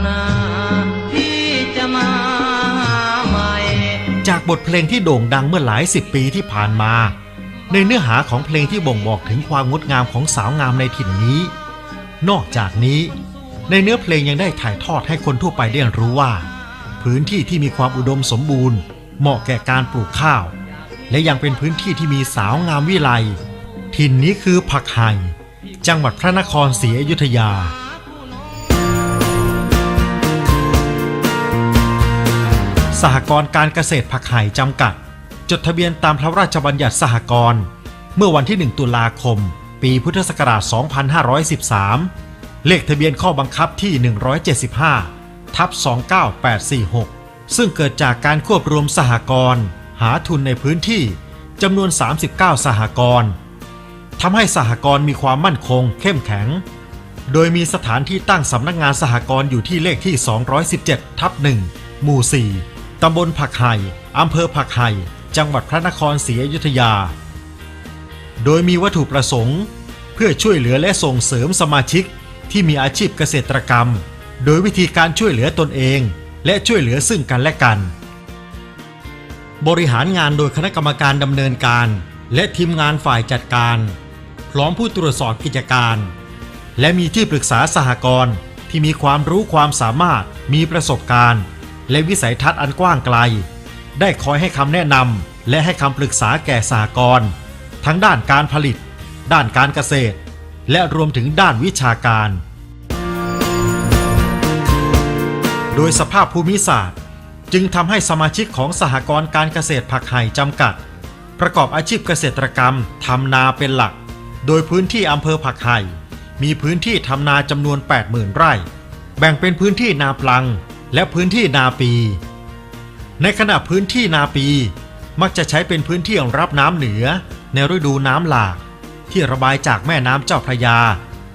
หน้าพี่จะมาใหม่ จากบทเพลงที่โด่งดังเมื่อหลายสิบปีที่ผ่านมา ในเนื้อหาของเพลงที่บ่งบอกถึงความงดงามของสาวงามในถิ่นนี้ นอกจากนี้ ในเนื้อเพลงยังได้ถ่ายทอดให้คนทั่วไปได้รู้ว่า พื้นที่ที่มีความอุดมสมบูรณ์ เหมาะแก่การปลูกข้าว และยังเป็นพื้นที่ที่มีสาวงามวิไลถิ่นนี้คือผักไห่จังหวัดพระนครศรีอยุธยา สหกรณ์การเกษตรผักไห่จำกัด จดทะเบียนตามพระราชบัญญัติสหกรณ์เมื่อวันที่ 1 ตุลาคม ปีพุทธศักราช 2513 เลขทะเบียนข้อบังคับที่ 175 ทับ 29846 ซึ่งเกิดจากการควบรวมสหกรณ์หาทุนในพื้นที่จำนวน 39 สหกรณ์ทำให้สหกรณ์มีความมั่นคงเข้มแข็ง โดยมีสถานที่ตั้งสำนักงานสหกรณ์อยู่ที่เลขที่ 217 ทับ 1 หมู่ 4 ตำบลผักไห่อำเภอผักไห่จังหวัดพระนครศรีอยุธยา โดยมีวัตถุประสงค์ เพื่อช่วยเหลือและส่งเสริมสมาชิกที่มีอาชีพเกษตรกรรม โดยวิธีการช่วยเหลือตนเอง และช่วยเหลือซึ่งกันและกัน บริหารงานโดยคณะกรรมการดำเนินการ และทีมงานฝ่ายจัดการ พร้อมผู้ตรวจสอบกิจการ และมีที่ปรึกษาสหกรณ์ที่มีความรู้ความสามารถมีประสบการณ์ และวิสัยทัศน์อันกว้างไกล ได้คอยให้คำแนะนำและให้คำปรึกษาแก่สหกรณ์ทั้งด้านการผลิต ด้านการเกษตร และรวมถึงด้านวิชาการ โดยสภาพภูมิศาสตร์ จึงทำให้สมาชิกของสหกรณ์การเกษตรผักไห่จำกัด ประกอบอาชีพเกษตรกรรมทำนาเป็นหลัก โดยพื้นที่อำเภอผักไห่มีพื้นที่ทำนาจำนวน 80,000 ไร่ แบ่งเป็นพื้นที่นาปลัง และพื้นที่นาปี ในขณะพื้นที่นาปีมักจะใช้เป็นพื้นที่รับน้ำเหนือ ในฤดูน้ำหลาก ที่ระบายจากแม่น้ำเจ้าพระยา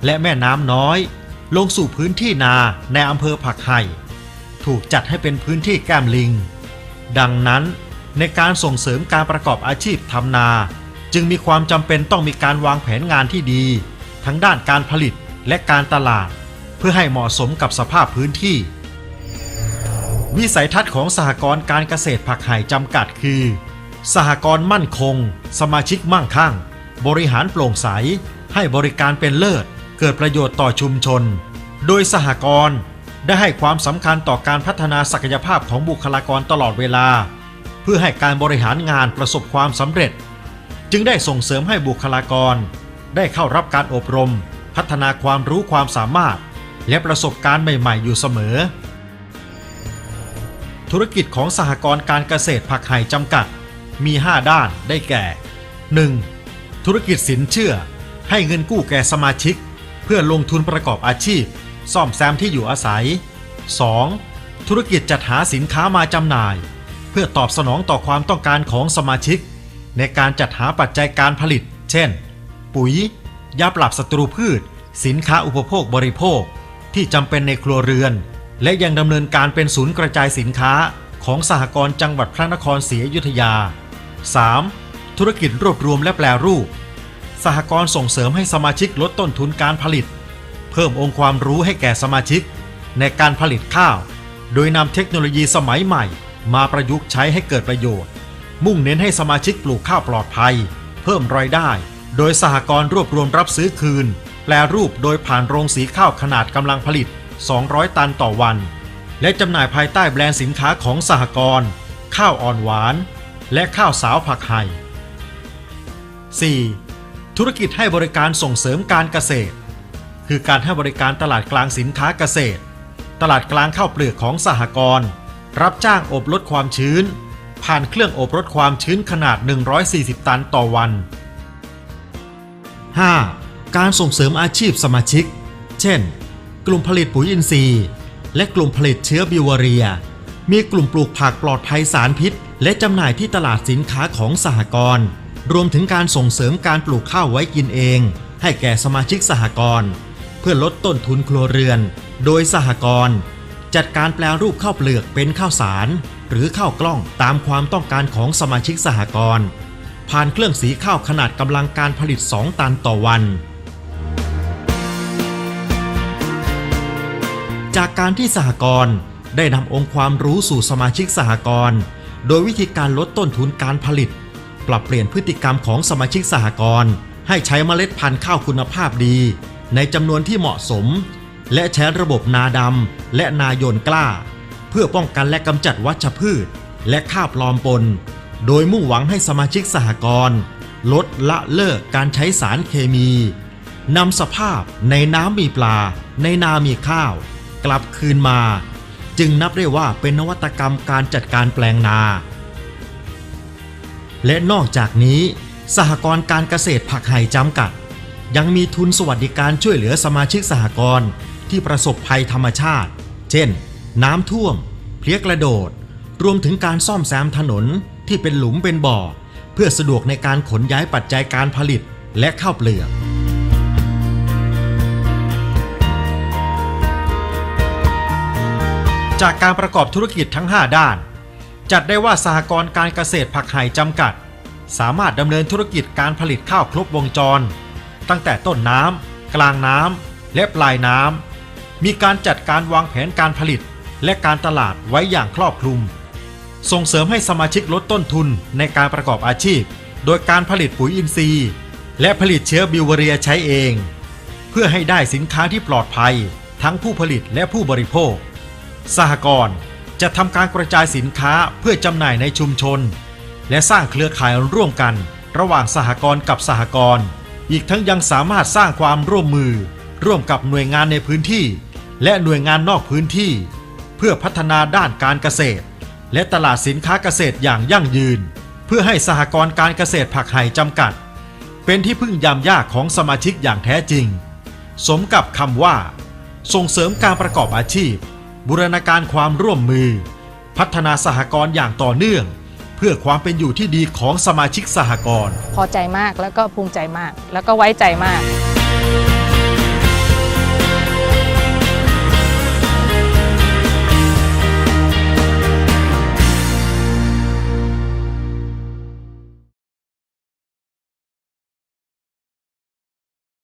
และแม่น้ำน้อย ลงสู่พื้นที่นาในอำเภอผักไห่ถูกจัดให้เป็นพื้นที่แก้มลิง ดังนั้นในการส่งเสริมการประกอบอาชีพทำนา จึงมีความจำเป็นต้องมีการวางแผนงานที่ดี ทั้งด้านการผลิตและการตลาด เพื่อให้เหมาะสมกับสภาพพื้นที่ วิสัยทัศน์ของสหกรณ์การเกษตรผักไห่จำกัดคือ สหกรณ์มั่นคง สมาชิกมั่งคั่ง บริหารโปร่งใส ให้บริการเป็นเลิศ เกิดประโยชน์ต่อชุมชน โดยสหกรณ์ได้ให้ความสำคัญต่อการพัฒนาศักยภาพของบุคลากรตลอดเวลา เพื่อให้การบริหารงานประสบความสำเร็จ จึงได้ส่งเสริมให้บุคลากร ได้เข้ารับการอบรม พัฒนาความรู้ความสามารถ และประสบการณ์ใหม่ ๆ อยู่เสมอ ธุรกิจของสหกรณ์การเกษตรผักไห่จำกัด มี 5 ด้านได้แก่ 1. ธุรกิจสินเชื่อ ให้เงินกู้แก่สมาชิก เพื่อลงทุนประกอบอาชีพ ซ่อมแซมที่อยู่อาศัย 2. ธุรกิจจัดหาสินค้ามาจำหน่าย เพื่อตอบสนองต่อความต้องการของสมาชิก ในการจัดหาปัจจัยการผลิต เช่น ปุ๋ย ยาปราบศัตรูพืช สินค้าอุปโภคบริโภคที่จำเป็นในครัวเรือน และยังดำเนินการเป็นศูนย์กระจายสินค้าของสหกรณ์จังหวัดพระนครศรีอยุธยา 3. ธุรกิจรวบรวมและแปลรูป สหกรณ์ส่งเสริมให้สมาชิกลดต้นทุนการผลิต เพิ่มองค์ความรู้ให้แก่สมาชิก ในการผลิตข้าว โดยนำเทคโนโลยีสมัยใหม่ มาประยุกต์ใช้ให้เกิดประโยชน์ มุ่งเน้นให้สมาชิกปลูกข้าวปลอดภัย เพิ่มรายได้ โดยสหกรณ์รวบรวมรับซื้อคืน แปลรูปโดยผ่านโรงสีข้าวขนาดกำลังผลิต 200 ตันต่อวัน และจำหน่ายภายใต้แบรนด์สินค้าของสหกรณ์ข้าวอ่อนหวาน และข้าวสาวผักไห่ 4. ธุรกิจให้บริการส่งเสริมการเกษตร คือการให้บริการตลาดกลางสินค้าเกษตร ตลาดกลางข้าวเปลือกของสหกรณ์รับจ้างอบลดความชื้น ผ่านเครื่องอบลดความชื้นขนาด 140 ตันต่อวัน 5. การส่งเสริมอาชีพสมาชิก เช่น กลุ่มผลิตปุ๋ยอินทรีย์ และกลุ่มผลิตเชื้อบิวเวอรีย มีกลุ่มปลูกผักปลอดภัยสารพิษ และจำหน่ายที่ตลาดสินค้าของสหกรณ์รวมถึงการส่งเสริมการปลูกข้าวไว้กินเอง ให้แก่สมาชิกสหกรณ์เพื่อลดต้นทุนครัวเรือน โดยสหกรณ์จัดการแปลรูปข้าวเปลือกเป็นข้าวสาร หรือข้าวกล้องตามความต้องการของสมาชิกสหกรณ์ผ่านเครื่องสีข้าวขนาดกำลังการผลิต 2 ตันต่อวัน จากการที่สหกรณ์ได้นำองค์ความรู้สู่สมาชิกสหกรณ์โดยวิธีการลดต้นทุนการผลิต ปรับเปลี่ยนพฤติกรรมของสมาชิกสหกรณ์ให้ใช้เมล็ดพันธุ์ข้าวคุณภาพดี ในจำนวนที่เหมาะสม และใช้ระบบนาดำและนายนกล้า เพื่อป้องกันและกำจัดวัชพืช และข้าวปลอมปน โดยมุ่งหวังให้สมาชิกสหกรณ์ลดละเลิกการใช้สารเคมีนำสภาพในน้ำมีปลา ในนามีข้าว กลับคืนมา จึงนับได้ว่าเป็นนวัตกรรมการจัดการแปลงนา และนอกจากนี้ สหกรณ์การเกษตรผักไห่จำกัด ยังมีทุนสวัสดิการช่วยเหลือสมาชิกสหกรณ์ที่ประสบภัยธรรมชาติ เช่น น้ำท่วม เพลียกระโดด รวมถึงการซ่อมแซมถนนที่เป็นหลุมเป็นบ่อ เพื่อสะดวกในการขนย้ายปัจจัยการผลิตและข้าวเปลือก จากการประกอบธุรกิจทั้ง 5 ด้าน จัดได้ว่าสหกรณ์การเกษตรผักไห่จำกัด สามารถดำเนินธุรกิจการผลิตข้าวครบวงจร ตั้งแต่ต้นน้ำกลางน้ำและปลายน้ำมีการจัดการวางแผนการผลิตและการตลาดไว้อย่างครอบคลุม ส่งเสริมให้สมาชิกลดต้นทุนในการประกอบอาชีพ โดยการผลิตปุ๋ยอินทรีย์ และผลิตเชื้อบิวเวอเรียใช้เอง เพื่อให้ได้สินค้าที่ปลอดภัย ทั้งผู้ผลิตและผู้บริโภค สหกรณ์จะทำการกระจายสินค้าเพื่อจำหน่ายในชุมชน และสร้างเครือข่ายร่วมกัน ระหว่างสหกรณ์กับสหกรณ์อีกทั้งยังสามารถสร้างความร่วมมือ ร่วมกับหน่วยงานในพื้นที่ และหน่วยงานนอกพื้นที่ เพื่อพัฒนาด้านการเกษตร และตลาดสินค้าเกษตรอย่างยั่งยืน เพื่อให้สหกรณ์การเกษตรผักไห่จำกัด เป็นที่พึ่งยามยากของสมาชิกอย่างแท้จริง สมกับคำว่า ส่งเสริมการประกอบอาชีพ บูรณาการความร่วมมือ พัฒนาสหกรณ์อย่างต่อเนื่อง เพื่อความเป็นอยู่ที่ดีของสมาชิกสหกรณ์ พอใจมากแล้วก็ภูมิใจมาก แล้วก็ไว้ใจมาก